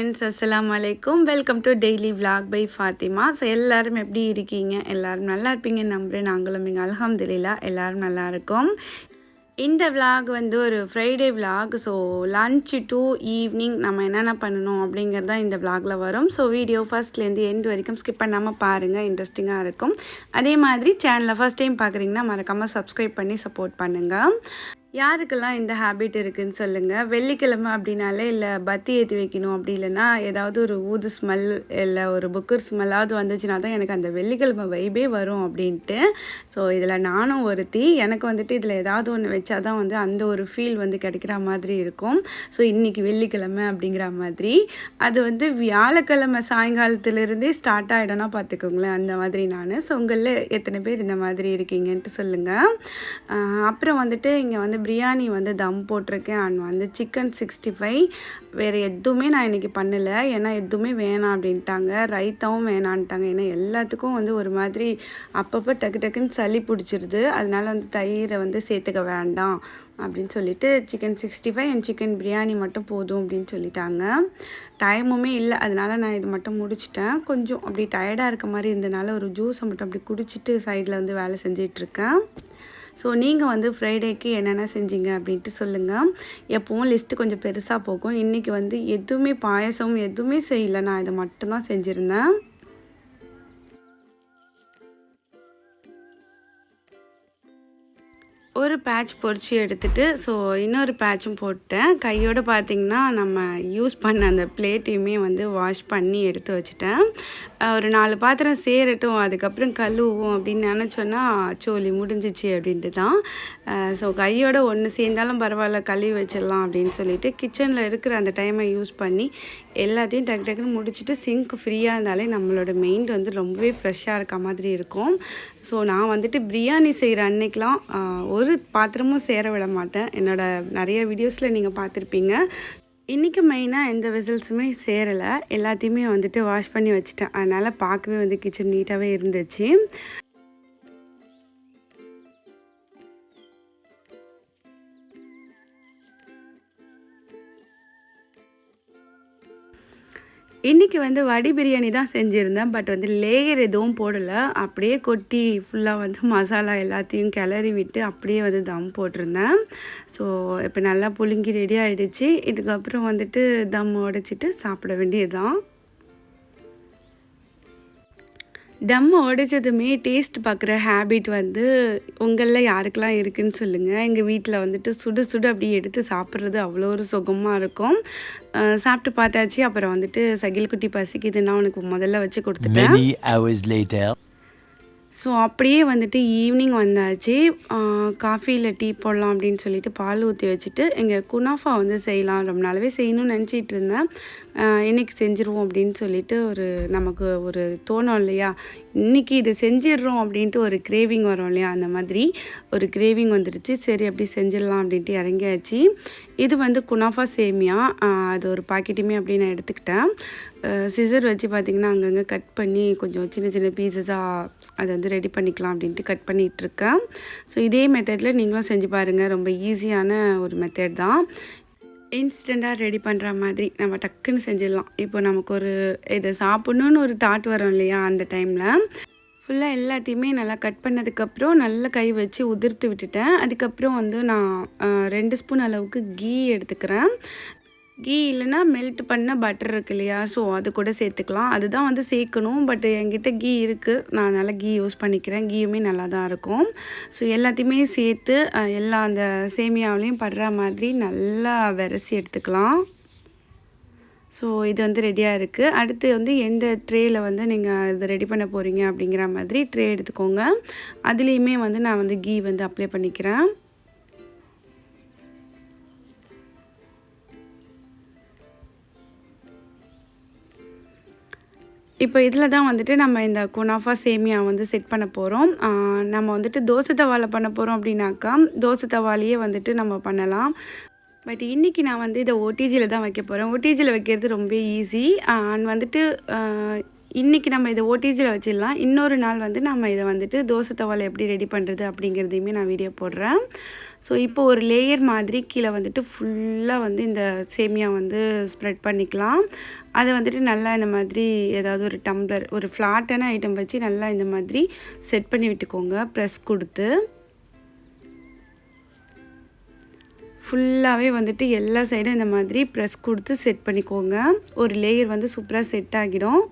Friends அஸ்லாம் அலைக்கும் welcome to daily vlog by Fathima so எல்லோரும் எப்படி இருக்கீங்க? எல்லோரும் நல்லா இருப்பீங்கன்னு நம்புகிறேன் நாங்களும் இங்கே அல்ஹம்துலில்லா எல்லோரும் நல்லா இருக்கோம். இந்த vlog வந்து ஒரு Friday vlog. So lunch to evening நம்ம என்னென்ன பண்ணணும் அப்படிங்கிறது தான் இந்த vlogல வரும். ஸோ வீடியோ ஃபர்ஸ்ட்லேருந்து எண்ட் வரைக்கும் ஸ்கிப் பண்ணாமல் பாருங்கள் இன்ட்ரெஸ்டிங்காக இருக்கும். அதே மாதிரி சேனலை ஃபர்ஸ்ட் டைம் பார்க்குறீங்கன்னா மறக்காமல் சப்ஸ்கிரைப் பண்ணி சப்போர்ட் பண்ணுங்கள் யாருக்கெல்லாம் இந்த ஹேபிட் இருக்குன்னு சொல்லுங்கள் வெள்ளிக்கிழமை அப்படின்னாலே இல்லை பத்தி ஏற்றி வைக்கணும் அப்படி இல்லைன்னா ஏதாவது ஒரு ஊது ஸ்மெல் இல்லை ஒரு புக்கர் ஸ்மெல்லாவது வந்துச்சுன்னா தான் எனக்கு அந்த வெள்ளிக்கிழமை வைபே வரும் அப்படின்ட்டு. ஸோ இதில் நானும் ஒருத்தி. எனக்கு வந்துட்டு இதில் ஏதாவது ஒன்று வச்சா தான் வந்து அந்த ஒரு ஃபீல் வந்து கிடைக்கிற மாதிரி இருக்கும். ஸோ இன்றைக்கி வெள்ளிக்கிழமை அப்படிங்கிற மாதிரி. அது வந்து வியாழக்கிழமை சாயங்காலத்துலேருந்தே ஸ்டார்ட் ஆகிடும்னா பார்த்துக்கோங்களேன் அந்த மாதிரி நான். ஸோ உங்களில் எத்தனை பேர் இந்த மாதிரி இருக்கீங்கன்ட்டு சொல்லுங்கள் அப்புறம் வந்துட்டு இங்கே வந்து பிரியாணி வந்து தம் போட்டிருக்கேன் அண்ட் வந்து சிக்கன் சிக்ஸ்டி ஃபைவ் வேறு எதுவுமே நான் இன்றைக்கி பண்ணலை. ஏன்னா எதுவுமே வேணாம் அப்படின்ட்டாங்க. ரைத்தாவும் வேணான்ட்டாங்க. ஏன்னா எல்லாத்துக்கும் வந்து ஒரு மாதிரி அப்பப்போ டக்கு டக்குன்னு சளி பிடிச்சிருது. அதனால வந்து தயிரை வந்து சேர்த்துக்க வேண்டாம் அப்படின்னு சொல்லிட்டு chicken sixty five and chicken biryani மட்டும் போதும் அப்படின்னு சொல்லிட்டாங்க. டைமுமே இல்லை. அதனால நான் இது மட்டும் முடிச்சிட்டேன். கொஞ்சம் அப்படி டயர்டாக இருக்க மாதிரி இருந்தனால ஒரு ஜூஸை மட்டும் அப்படி குடிச்சிட்டு சைடில் வந்து வேலை செஞ்சிட்ருக்கேன் ஸோ நீங்கள் வந்து ஃப்ரைடேக்கு என்னென்ன செஞ்சீங்க அப்படின்ட்டு சொல்லுங்கள் எப்போவும் லிஸ்ட்டு கொஞ்சம் பெருசாக போகும். இன்றைக்கி வந்து எதுவுமே பாயசம் எதுவுமே செய்யலை. நான் இதை மட்டும்தான் செஞ்சுருந்தேன். ஒரு பேட்ச் பொறிச்சு எடுத்துட்டு ஸோ இன்னொரு பேட்சும் போட்டேன் கையோடு பார்த்தீங்கன்னா நம்ம யூஸ் பண்ண அந்த பிளேட்டையுமே வந்து வாஷ் பண்ணி எடுத்து வச்சுட்டேன். ஒரு நாலு பாத்திரம் சேரட்டும் அதுக்கப்புறம் கழுவுவோம் அப்படின்னு நினச்சோன்னா சோலி முடிஞ்சிச்சு அப்படின்ட்டு தான். ஸோ கையோடு ஒன்று சேர்ந்தாலும் பரவாயில்ல கழுவி வச்சிடலாம் அப்படின்னு சொல்லிட்டு கிச்சனில் இருக்கிற அந்த டைமை யூஸ் பண்ணி எல்லாத்தையும் டக்கு டக்குன்னு முடிச்சுட்டு சிங்க் ஃப்ரீயாக இருந்தாலே நம்மளோட மைண்ட் வந்து ரொம்பவே ஃப்ரெஷ்ஷாக இருக்க மாதிரி இருக்கும். ஸோ நான் வந்துட்டு பிரியாணி செய்கிற அன்னைக்கெலாம் ஒரு பாத்திரமும் சேர விட மாட்டேன். என்னோடய நிறைய வீடியோஸில் நீங்கள் பார்த்துருப்பீங்க இன்றைக்கி மெயினாக எந்த விசில்ஸுமே சேரலை. எல்லாத்தையுமே வந்துட்டு வாஷ் பண்ணி வச்சுட்டேன். அதனால் பார்க்கவே வந்து கிச்சன் நீட்டாகவே இருந்துச்சு. இன்றைக்கி வந்து வடி பிரியாணி தான் செஞ்சுருந்தேன் பட் வந்து லேயர் எதுவும் போடலை. அப்படியே கொட்டி ஃபுல்லாக வந்து மசாலா எல்லாத்தையும் கிளறி விட்டு அப்படியே வந்து தம் போட்டிருந்தேன். ஸோ இப்போ நல்லா புழுங்கி ரெடி ஆகிடுச்சு இதுக்கப்புறம் வந்துட்டு தம் உடைச்சிட்டு சாப்பிட வேண்டியதுதான். தம் உடைச்சதுமே டேஸ்ட் பார்க்குற ஹேபிட் வந்து உங்களில் யாருக்கெல்லாம் இருக்குன்னு சொல்லுங்கள் எங்கள் வீட்டில் வந்துட்டு சுடு சுடு அப்படி எடுத்து சாப்பிட்றது அவ்வளோ ஒரு சுகமாக இருக்கும். சாப்பிட்டு பார்த்தாச்சு. அப்புறம் வந்துட்டு சகில் குட்டி பசிக்குதுன்னா உனக்கு முதல்ல வச்சு கொடுத்துட்டேன். ஸோ அப்படியே வந்துட்டு ஈவினிங் வந்தாச்சு. காஃபியில் டீ போடலாம் அப்படின்னு சொல்லிட்டு பால் ஊற்றி வச்சுட்டு எங்கள் குனாஃபா வந்து செய்யலாம். ரொம்ப நாளாவே செய்யணும்னு நினச்சிட்டு இருந்தேன். இன்றைக்கி செஞ்சுருவோம் அப்படின்னு சொல்லிட்டு ஒரு நமக்கு ஒரு தோணும் இல்லையா? இன்னைக்கு இது செஞ்சிடுறோம் அப்படின்ட்டு ஒரு கிரேவிங் வரும் இல்லையா? அந்த மாதிரி ஒரு கிரேவிங் வந்துடுச்சு சரி அப்படி செஞ்சிடலாம் அப்படின்ட்டு இறங்கியாச்சு. இது வந்து குனாஃபா சேமியா. அது ஒரு பாக்கெட்டுமே அப்படி நான் எடுத்துக்கிட்டேன். சிசர் வச்சு பார்த்திங்கன்னா அங்கங்கே கட் பண்ணி கொஞ்சம் சின்ன சின்ன பீசஸாக அதை வந்து ரெடி பண்ணிக்கலாம் அப்படின்ட்டு கட் பண்ணிகிட்ருக்கேன் ஸோ இதே மெத்தடில் நீங்களும் செஞ்சு பாருங்கள் ரொம்ப ஈஸியான ஒரு மெத்தட் தான். இன்ஸ்டண்ட்டாக ரெடி பண்ணுற மாதிரி நம்ம டக்குன்னு செஞ்சிடலாம். இப்போ நமக்கு ஒரு இதை சாப்பிட்ணுன்னு ஒரு தாட் வரும் இல்லையா அந்த டைமில் ஃபுல்லாக எல்லாத்தையுமே நல்லா கட் பண்ணதுக்கப்புறம் நல்லா கை வச்சு உதிர்த்து விட்டுட்டேன். அதுக்கப்புறம் வந்து நான் ரெண்டு ஸ்பூன் அளவுக்கு கீ எடுத்துக்கிறேன். கீ இல்லைன்னா மெல்ட் பண்ண பட்டர் இருக்கு இல்லையா? ஸோ அது கூட சேர்த்துக்கலாம். அதுதான் வந்து சேர்க்கணும். பட் என்கிட்ட கீ இருக்குது நான் அதனால் கீ யூஸ் பண்ணிக்கிறேன். கீயுமே நல்லா தான் இருக்கும். ஸோ எல்லாத்தையுமே சேர்த்து எல்லா அந்த சேமியாவிலையும் படுற மாதிரி நல்லா விரசி எடுத்துக்கலாம். ஸோ இது வந்து ரெடியாக இருக்குது அடுத்து வந்து எந்த ட்ரேயில் வந்து நீங்கள் இது ரெடி பண்ண போகிறீங்க அப்படிங்கிற மாதிரி ட்ரே எடுத்துக்கோங்க. அதுலேயுமே வந்து நான் வந்து கீ வந்து அப்ளை பண்ணிக்கிறேன். இப்போ இதில் தான் வந்துட்டு நம்ம இந்த குனாஃபா சேமியா வந்து செட் பண்ண போகிறோம் நம்ம வந்துட்டு தோசை தவாலை பண்ண போகிறோம் அப்படின்னாக்கா தோசை தவாலையே வந்துட்டு நம்ம பண்ணலாம். பட் இன்றைக்கி நான் வந்து இதை ஓடிஜியில் தான் வைக்க போகிறேன் ஓடிஜியில் வைக்கிறது ரொம்ப ஈஸி அண்ட் வந்துட்டு இன்றைக்கி நம்ம இதை ஓடிஜியில் வச்சிடலாம். இன்னொரு நாள் வந்து நம்ம இதை வந்துட்டு தோசை தவாலை எப்படி ரெடி பண்ணுறது அப்படிங்கிறதையுமே நான் வீடியோ போடுறேன். ஸோ இப்போ ஒரு லேயர் மாதிரி கீழே வந்துட்டு ஃபுல்லாக வந்து இந்த சேமியா வந்து ஸ்ப்ரெட் பண்ணிக்கலாம். அதை வந்துட்டு நல்லா இந்த மாதிரி ஏதாவது ஒரு டம்ளர் ஒரு ஃப்ளாட்டான ஐட்டம் வச்சு நல்லா இந்த மாதிரி செட் பண்ணி விட்டுக்கோங்க ப்ரெஸ் கொடுத்து. ஃபுல்லாகவே வந்துட்டு எல்லா சைடும் இந்த மாதிரி ப்ரெஸ் கொடுத்து செட் பண்ணிக்கோங்க. ஒரு லேயர் வந்து சூப்பராக செட் ஆகிடும்.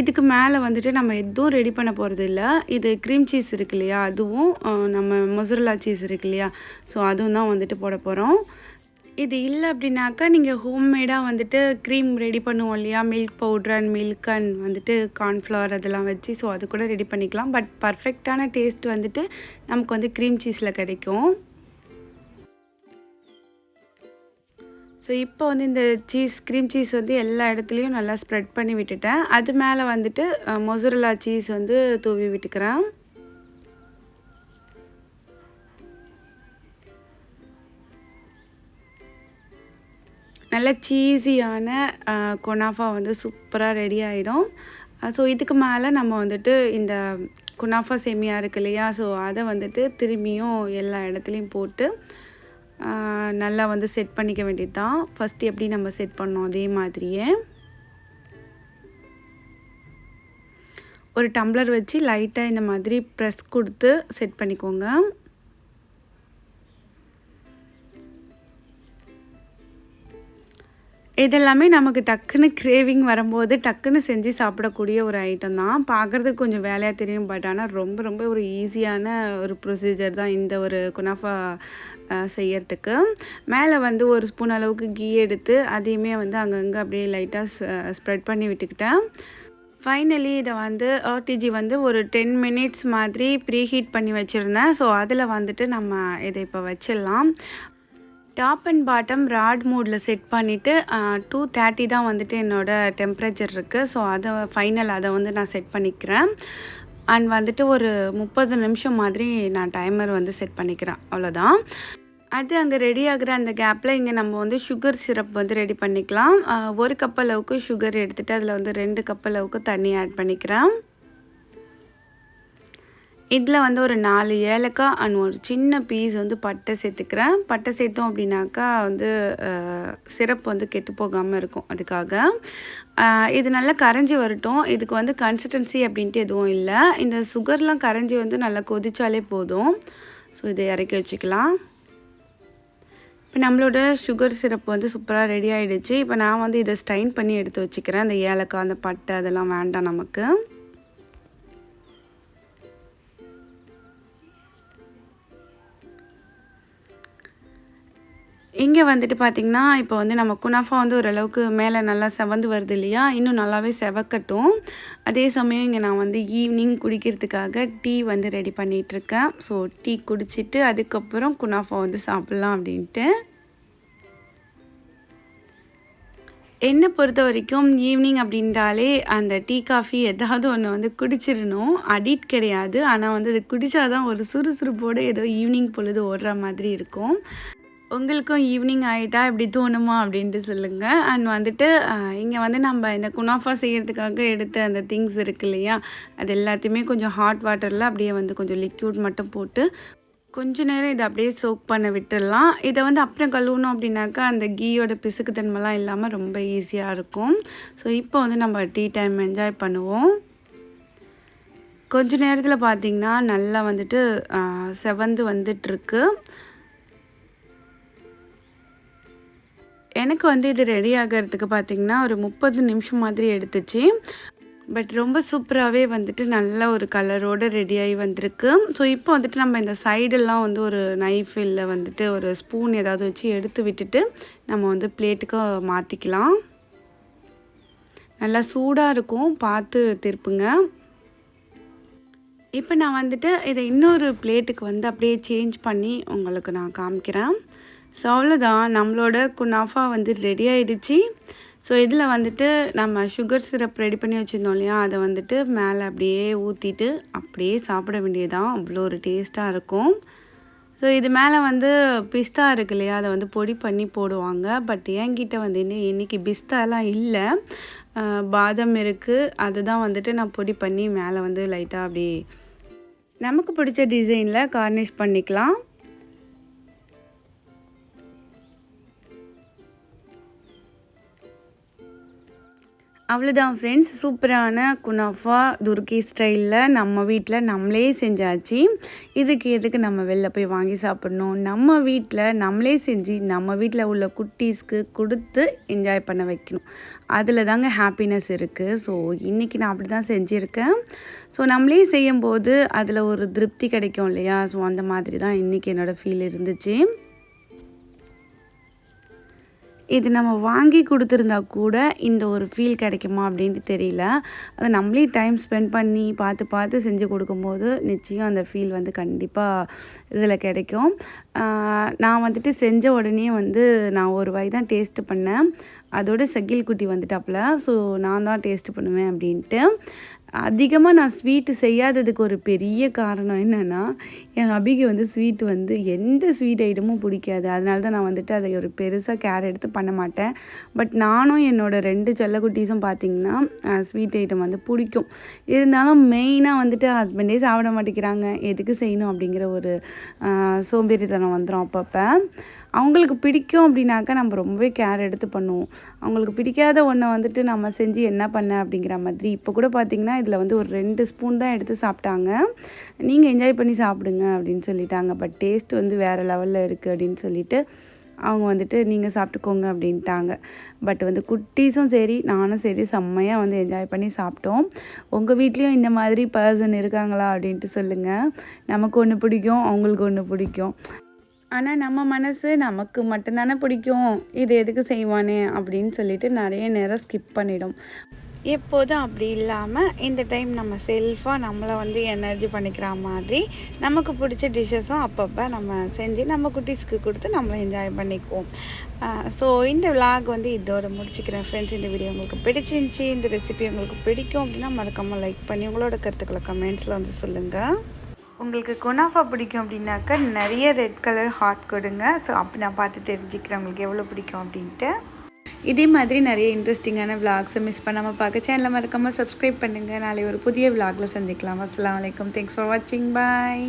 இதுக்கு மேலே வந்துட்டு நம்ம எதுவும் ரெடி பண்ண போகிறது இல்லை இது க்ரீம் சீஸ் இருக்கு இல்லையா? அதுவும் நம்ம மொசரலா சீஸ் இருக்கு இல்லையா? ஸோ அதுவும் தான் வந்துட்டு போட போகிறோம் இது இல்லை அப்படின்னாக்கா நீங்கள் ஹோம்மேடாக வந்துட்டு க்ரீம் ரெடி பண்ணுவோம் இல்லையா? Milk powder and milk and வந்துட்டு கார்ன்ஃப்ளவர் அதெல்லாம் வச்சு ஸோ அது கூட ரெடி பண்ணிக்கலாம். பட் பர்ஃபெக்டான டேஸ்ட் வந்துட்டு நமக்கு வந்து க்ரீம் சீஸில் கிடைக்கும். ஸோ இப்போ வந்து இந்த சீஸ் க்ரீம் சீஸ் வந்து எல்லா இடத்துலையும் நல்லா ஸ்ப்ரெட் பண்ணி விட்டுட்டேன். அது மேலே வந்துட்டு மொசரலா சீஸ் வந்து தூவி விட்டுக்கிறேன். நல்ல சீஸியான கொனாஃபா வந்து சூப்பராக ரெடி ஆகிடும் ஸோ இதுக்கு மேலே நம்ம வந்துட்டு இந்த குனாஃபா சேமியா இருக்கு இல்லையா? ஸோ அதை வந்துட்டு திரும்பியும் எல்லா இடத்துலையும் போட்டு நல்லா வந்து செட் பண்ணிக்க வேண்டியது தான் ஃபஸ்ட்டு எப்படி நம்ம செட் பண்ணோம் அதே மாதிரியே. ஒரு டம்ளர் வச்சு லைட்டாக இந்த மாதிரி ப்ரெஸ் கொடுத்து செட் பண்ணிக்கோங்க. இதெல்லாமே நமக்கு டக்குன்னு கிரேவிங் வரும்போது டக்குன்னு செஞ்சு சாப்பிடக்கூடிய ஒரு ஐட்டம் தான். பார்க்குறதுக்கு கொஞ்சம் வேலையாக தெரியும் பட் ஆனால் ரொம்ப ரொம்ப ஒரு ஈஸியான ஒரு ப்ரொசீஜர் தான் இந்த ஒரு குனாஃபா செய்யறதுக்கு. மேலே வந்து ஒரு ஸ்பூன் அளவுக்கு கீ எடுத்து அதையுமே வந்து அங்கங்கே அப்படியே லைட்டாக ஸ்ப்ரெட் பண்ணி விட்டுக்கிட்டேன். ஃபைனலி இதை வந்து ஆர்டிஜி வந்து ஒரு டென் மினிட்ஸ் மாதிரி ப்ரீ ஹீட் பண்ணி வச்சுருந்தேன். ஸோ அதில் வந்துட்டு நம்ம இதை இப்போ வச்சிடலாம். டாப் அண்ட் பாட்டம் ராட் மோடில் செட் பண்ணிவிட்டு டூ தேர்ட்டி தான் வந்துட்டு என்னோடய டெம்ப்ரேச்சர் இருக்குது ஸோ அதை ஃபைனல் அதை வந்து நான் செட் பண்ணிக்கிறேன். அண்ட் வந்துட்டு ஒரு முப்பது நிமிஷம் மாதிரி நான் டைமர் வந்து செட் பண்ணிக்கிறேன். அவ்வளோதான் அது அங்கே ரெடி ஆகிற அந்த கேப்பில் இங்கே நம்ம வந்து சுகர் சிரப் வந்து ரெடி பண்ணிக்கலாம். ஒரு கப் அளவுக்கு சுகர் எடுத்துகிட்டு அதில் வந்து ரெண்டு கப் அளவுக்கு தண்ணி ஆட் பண்ணிக்கிறேன். இதில் வந்து ஒரு நாலு ஏலக்காய் அண்ட் ஒரு சின்ன பீஸ் வந்து பட்டை சேர்த்துக்கிறேன். பட்டை சேர்த்தோம் அப்படின்னாக்கா வந்து சிரப் வந்து கெட்டு போகாமல் இருக்கும் அதுக்காக. இது நல்லா கரைஞ்சி வரட்டும். இதுக்கு வந்து கன்சிஸ்டன்சி அப்படின்ட்டு எதுவும் இல்லை. இந்த சுகர்லாம் கரைஞ்சி வந்து நல்லா கொதிச்சாலே போதும். ஸோ இதை இறக்கி வச்சுக்கலாம். இப்போ நம்மளோட சுகர் சிரப் வந்து சூப்பராக ரெடி ஆகிடுச்சு இப்போ நான் வந்து இதை ஸ்டைன் பண்ணி எடுத்து வச்சுக்கிறேன். அந்த ஏலக்காய் அந்த பட்டை அதெல்லாம் வேண்டாம் நமக்கு. இங்கே வந்துட்டு பார்த்திங்கன்னா இப்போ வந்து நம்ம குனாஃபா வந்து ஓரளவுக்கு மேலே நல்லா செவந்து வருது இல்லையா? இன்னும் நல்லாவே செவக்கட்டும். அதே சமயம் இங்கே நான் வந்து ஈவினிங் குடிக்கிறதுக்காக டீ வந்து ரெடி பண்ணிகிட்ருக்கேன் ஸோ டீ குடிச்சிட்டு அதுக்கப்புறம் குனாஃபா வந்து சாப்பிட்லாம் அப்படின்ட்டு. என்னை பொறுத்த வரைக்கும் ஈவினிங் அப்படின்றாலே அந்த டீ காஃபி ஏதாவது ஒன்று வந்து குடிச்சிடணும். அடிட் கிடையாது. ஆனால் வந்து அது குடித்தாதான் ஒரு சுறுசுறுப்போடு ஏதோ ஈவினிங் பொழுது ஓடுற மாதிரி இருக்கும். உங்களுக்கும் ஈவினிங் ஆகிட்டா இப்படி தோணுமா அப்படின்ட்டு சொல்லுங்கள் அண்ட் வந்துட்டு இங்கே வந்து நம்ம இந்த குனாஃபா செய்கிறதுக்காக எடுத்த அந்த திங்ஸ் இருக்கு இல்லையா? அது எல்லாத்தையுமே கொஞ்சம் ஹாட் வாட்டரில் அப்படியே வந்து கொஞ்சம் லிக்யூட் மட்டும் போட்டு கொஞ்ச நேரம் இதை அப்படியே சோக் பண்ண விட்டுடலாம். இதை வந்து அப்புறம் கழுவணும் அப்படின்னாக்கா அந்த கீயோட பிசுக்குத்தன்மைலாம் இல்லாமல் ரொம்ப ஈஸியாக இருக்கும். ஸோ இப்போ வந்து நம்ம டீ டைம் என்ஜாய் பண்ணுவோம். கொஞ்ச நேரத்தில் பார்த்திங்கன்னா நல்லா வந்துட்டு செவந்து வந்துட்டுருக்கு எனக்கு வந்து இது ரெடி ஆகிறதுக்கு பார்த்திங்கன்னா ஒரு முப்பது நிமிஷம் மாதிரி எடுத்துச்சு. பட் ரொம்ப சூப்பராகவே வந்துட்டு நல்ல ஒரு கலரோடு ரெடியாகி வந்திருக்கு. ஸோ இப்போ வந்துட்டு நம்ம இந்த சைடெல்லாம் வந்து ஒரு நைஃப் இல்லை வந்துட்டு ஒரு ஸ்பூன் ஏதாவது வச்சு எடுத்து விட்டுட்டு நம்ம வந்து பிளேட்டுக்கு மாற்றிக்கலாம் நல்லா சூடாக இருக்கும். பார்த்து திருப்புங்க. இப்போ நான் வந்துட்டு இதை இன்னொரு பிளேட்டுக்கு வந்து அப்படியே சேஞ்ச் பண்ணி உங்களுக்கு நான் காமிக்கிறேன். ஸோ அவ்வளோதான் நம்மளோட குனாஃபா வந்து ரெடி ஆகிடுச்சி ஸோ இதில் வந்துட்டு நம்ம சுகர் சிரப் ரெடி பண்ணி வச்சுருந்தோம் இல்லையா? அதை வந்துட்டு மேலே அப்படியே ஊற்றிட்டு அப்படியே சாப்பிட வேண்டியதான் அவ்வளோ ஒரு டேஸ்ட்டாக இருக்கும். ஸோ இது மேலே வந்து பிஸ்தா இருக்கு இல்லையா? அதை வந்து பொடி பண்ணி போடுவாங்க. பட் என்கிட்ட வந்து இன்னும் இன்றைக்கி பிஸ்தாலாம் இல்லை. பாதம் பாதாம் இருக்குது அதுதான் வந்துட்டு நான் பொடி பண்ணி மேலே வந்து லைட்டாக அப்படியே நமக்கு பிடிச்ச டிசைனில் கார்னிஷ் பண்ணிக்கலாம். அவ்வளோதான் ஃப்ரெண்ட்ஸ் சூப்பரான குனாஃபா துர்கி ஸ்டைலில் நம்ம வீட்டில் நம்மளே செஞ்சாச்சு. இதுக்கு எதுக்கு நம்ம வெளில போய் வாங்கி சாப்பிட்ணும்? நம்ம வீட்டில் நம்மளே செஞ்சு நம்ம வீட்டில் உள்ள குட்டீஸ்க்கு கொடுத்து என்ஜாய் பண்ண வைக்கணும். அதில் தாங்க ஹாப்பினஸ் இருக்குது ஸோ இன்றைக்கி நான் அப்படி தான் செஞ்சுருக்கேன். ஸோ நம்மளே செய்யும்போது அதில் ஒரு திருப்தி கிடைக்கும் இல்லையா? ஸோ அந்த மாதிரி தான் இன்றைக்கி என்னோடய ஃபீல் இருந்துச்சு. இது நம்ம வாங்கி கொடுத்துருந்தா கூட இந்த ஒரு ஃபீல் கிடைக்குமா அப்படின்ட்டு தெரியல. அது நம்மளே டைம் ஸ்பெண்ட் பண்ணி பார்த்து பார்த்து செஞ்சு கொடுக்கும்போது நிச்சயம் அந்த ஃபீல் வந்து கண்டிப்பாக இதில் கிடைக்கும். நான் வந்துட்டு செஞ்ச உடனே வந்து நான் ஒரு வாய் தான் டேஸ்ட்டு பண்ணேன். அதோட செகில் குட்டி வந்துட்டாப்புல. ஸோ நான் தான் டேஸ்ட் பண்ணுவேன் அப்படின்ட்டு. அதிகமாக நான் ஸ்வீட்டு செய்யாததுக்கு ஒரு பெரிய காரணம் என்னென்னா என் அபிக்கு வந்து ஸ்வீட் வந்து எந்த ஸ்வீட் ஐட்டமும் பிடிக்காது. அதனால தான் நான் வந்துட்டு அதை ஒரு பெருசாக கேர் எடுத்து பண்ண மாட்டேன். பட் நானும் என்னோட ரெண்டு செல்லக்குட்டீஸும் பார்த்திங்கன்னா ஸ்வீட் ஐட்டம் வந்து பிடிக்கும். இருந்தாலும் மெயினாக வந்துட்டு ஹஸ்பண்டே சாப்பிட மாட்டேங்கிறாங்க. எதுக்கு செய்யணும் அப்படிங்கிற ஒரு சோம்பேறித்தனம் வந்துடும் அப்பப்போ. அவங்களுக்கு பிடிக்கும் அப்படின்னாக்கா நம்ம ரொம்பவே கேர் எடுத்து பண்ணுவோம். அவங்களுக்கு பிடிக்காத ஒன்றை வந்துட்டு நம்ம செஞ்சு என்ன பண்ண அப்படிங்கிற மாதிரி. இப்போ கூட பார்த்திங்கன்னா இதில் வந்து ஒரு ரெண்டு ஸ்பூன் தான் எடுத்து சாப்பிட்டாங்க. நீங்கள் என்ஜாய் பண்ணி சாப்பிடுங்க அப்படின்னு சொல்லிட்டாங்க. பட் டேஸ்ட் வந்து வேறு லெவலில் இருக்குது அப்படின்னு சொல்லிட்டு அவங்க வந்துட்டு நீங்கள் சாப்பிட்டுக்கோங்க அப்படின்ட்டாங்க. பட் வந்து குட்டீஸும் சரி நானும் சரி செம்மையாக வந்து என்ஜாய் பண்ணி சாப்பிட்டோம். உங்கள் வீட்லேயும் இந்த மாதிரி பர்சன் இருக்காங்களா அப்படின்ட்டு சொல்லுங்கள் நமக்கு ஒன்று பிடிக்கும் அவங்களுக்கு ஒன்று பிடிக்கும். ஆனால் நம்ம மனசு நமக்கு மட்டும்தானே பிடிக்கும். இது எதுக்கு செய்வானே அப்படின்னு சொல்லிட்டு நிறைய நேரம் ஸ்கிப் பண்ணிடும். எப்போதும் அப்படி இல்லாமல் இந்த டைம் நம்ம செல்ஃபாக நம்மளை வந்து எனர்ஜி பண்ணிக்கிற மாதிரி நமக்கு பிடிச்ச டிஷ்ஷஸும் அப்பப்போ நம்ம செஞ்சு நம்ம குட்டீஸ்க்கு கொடுத்து நம்மளை என்ஜாய் பண்ணிக்குவோம். ஸோ இந்த விலாக் வந்து இதோட முடிச்சுக்கிறேன். ஃப்ரெண்ட்ஸ் இந்த வீடியோ உங்களுக்கு பிடிச்சிருந்துச்சி இந்த ரெசிபி உங்களுக்கு பிடிக்கும் அப்படின்னா மறக்காமல் லைக் பண்ணி உங்களோட கருத்துக்களை கமெண்ட்ஸில் வந்து சொல்லுங்கள் உங்களுக்கு குனாஃபா பிடிக்கும் அப்படின்னாக்கா நிறைய ரெட் கலர் ஹார்ட் கொடுங்க. ஸோ அப்போ நான் பார்த்து தெரிஞ்சுக்கிறேன் உங்களுக்கு எவ்வளோ பிடிக்கும் அப்படின்ட்டு. இதே மாதிரி நிறைய இன்ட்ரெஸ்டிங்கான விளாக்ஸை மிஸ் பண்ணாமல் பார்க்க சேனலை மறக்காமல் சப்ஸ்கிரைப் பண்ணுங்கள் நாளை ஒரு புதிய விளாகில் சந்திக்கலாம். அஸ்லாம் வலைக்கம் தேங்க்ஸ் ஃபார் வாட்சிங் பாய்